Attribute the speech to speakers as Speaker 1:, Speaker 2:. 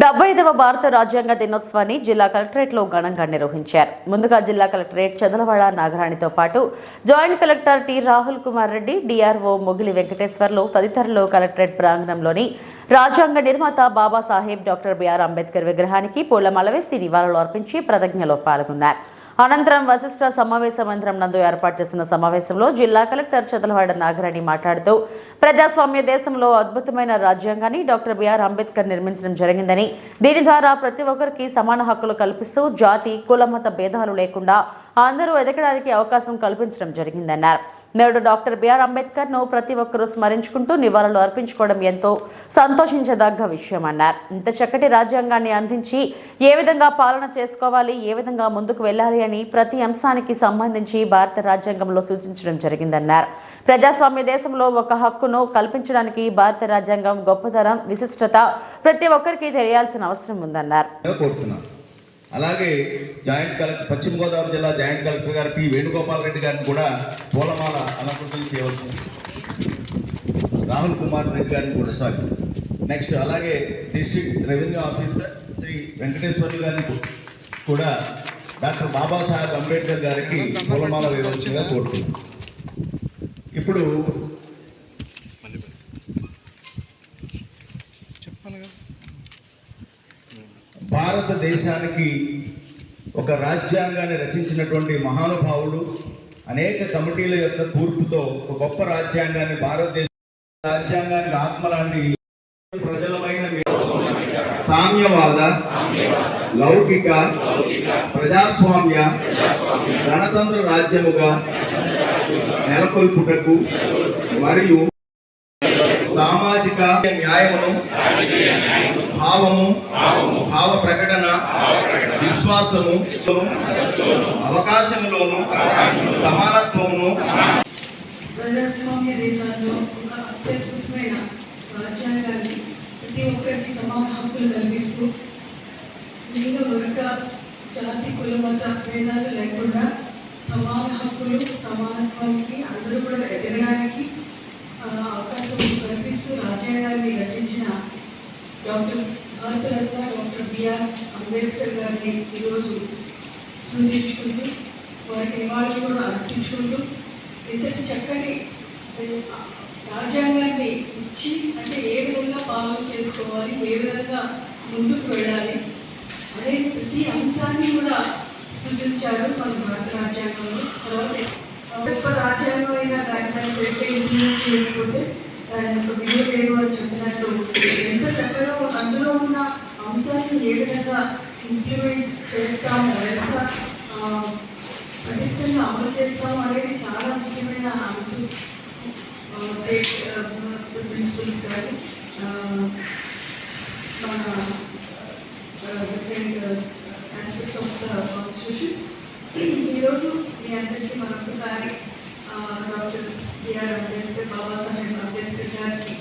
Speaker 1: డెబ్బై ఐదవ భారత రాజ్యాంగ దినోత్సవాన్ని జిల్లా కలెక్టరేట్లో ఘనంగా నిర్వహించారు. ముందుగా జిల్లా కలెక్టరేట్ చదలవాడ నాగరాణితో పాటు joint collector T Rahul Kumar Reddy DRO Mogili Venkateswarlu తదితరులు కలెక్టరేట్ ప్రాంగణంలోని రాజ్యాంగ నిర్మాత బాబాసాహెబ్ డాక్టర్ బిఆర్ అంబేద్కర్ విగ్రహానికి పూలమాల వేసి నివాళులు అర్పించి ప్రతిజ్ఞలో పాల్గొన్నారు. అనంతరం వశిష్ఠ సమావేశ మందిరం నందు ఏర్పాటు చేసిన సమావేశంలో జిల్లా కలెక్టర్ చదలవాడ నాగరాణి మాట్లాడుతూ ప్రజాస్వామ్య దేశంలో అద్భుతమైన రాజ్యాంగాన్ని డాక్టర్ బిఆర్ అంబేద్కర్ నిర్మించడం జరిగిందని దీని ద్వారా ప్రతి ఒక్కరికి సమాన హక్కులు కల్పిస్తూ జాతి కులమత భేదాలు లేకుండా అందరూ ఎదగడానికి అవకాశం కల్పించడం జరిగిందన్నారు. నేడు డాక్టర్ బిఆర్ అంబేద్కర్ను ప్రతి ఒక్కరూ స్మరించుకుంటూ నివాళులు అర్పించుకోవడం ఎంతో సంతోషించదగ్గ విషయం అన్నారు. ఇంత చక్కటి రాజ్యాంగాన్ని అందించి ఏ విధంగా పాలన చేసుకోవాలి ఏ విధంగా ముందుకు వెళ్ళాలి అని ప్రతి అంశానికి సంబంధించి భారత రాజ్యాంగంలో సూచించడం జరిగిందన్నారు. ప్రజాస్వామ్య దేశంలో ఒక హక్కును కల్పించడానికి భారత రాజ్యాంగం గొప్పతనం విశిష్టత ప్రతి ఒక్కరికి తెలియాల్సిన అవసరం ఉందన్నారు.
Speaker 2: అలాగే జాయింట్ కలెక్టర్ పశ్చిమ గోదావరి జిల్లా జాయింట్ కలెక్టర్ గారు పి వేణుగోపాల్ రెడ్డి గారిని కూడా పూలమాల అలంకృతం చేయవలసింది రాహుల్ కుమార్ రెడ్డి గారిని కూడా సారీ నెక్స్ట్ అలాగే district revenue officer Shri Venkateswarlu గారిని కూడా డాక్టర్ బాబాసాహెబ్ అంబేద్కర్ గారికి పూలమాల వేయవలసిందిగా కోరుతున్నాను ఇప్పుడు భారతదేశానికి ఒక రాజ్యాంగాన్ని రచించినటువంటి మహానుభావుడు అనేక కమిటీల యొక్క కూర్పుతో ఒక గొప్ప రాజ్యాంగాన్ని భారతదేశ రాజ్యాంగానికి ఆత్మలాంటి ప్రజలమైన సామ్యవాద లౌకిక ప్రజాస్వామ్య గణతంత్ర రాజ్యముగా నెలకొల్పుటకు మరియు సామాజిక న్యాయమును భావము భావ ప్రకటన విశ్వాసము అవకాశములోను సమానత్వమును
Speaker 3: ప్రజాస్వామ్య దేశాల్లో ఒక అత్యద్భుతమైన రాజ్యాంగాన్ని ప్రతి ఒక్కరికి సమాన హక్కులు కల్పిస్తూ లింగ వర్గ జాతి కుల మత భేదాలు లేకుండా సమాన హక్కులు సమానత్వానికి అందరూ కూడా ఎదగడానికి అవకాశం కల్పిస్తూ రాజ్యాంగాన్ని రచించిన doctor Bharat Ratna doctor BR Ambedkar గారిని ఈరోజు స్మృతించుకుంటూ వారికి నివాళులు కూడా అర్పించుకుంటూ ఇంతటి చక్కటి రాజ్యాంగాన్ని ఇచ్చి అంటే ఏ విధంగా పాలన చేసుకోవాలి ఏ విధంగా ముందుకు వెళ్ళాలి అనే ప్రతి అంశాన్ని కూడా సృజించారు మన భారత రాజ్యాంగంలో. తర్వాత గొప్ప రాజ్యాంగం అయినా రాజ్యాంగం పెడితే ఇంజనీర్ చేయకపోతే దాని యొక్క విలువ లేదు అని చెప్పినట్టు ఎంత చక్కగా అందులో ఉన్న అంశాన్ని ఏ విధంగా ఇంప్లిమెంట్ చేస్తాము ఎంత పటిష్టంగా అమలు చేస్తాము అనేది చాలా ముఖ్యమైన అంశం. స్టేట్ ప్రిన్సిపల్స్ కానీ మన different aspects of the constitution ఈరోజు మీ అందరికీ మరొకసారి డాక్టర్ బిఆర్ అంబేద్కర్ బాబాసాహెబ్ అంబేద్కర్ గారికి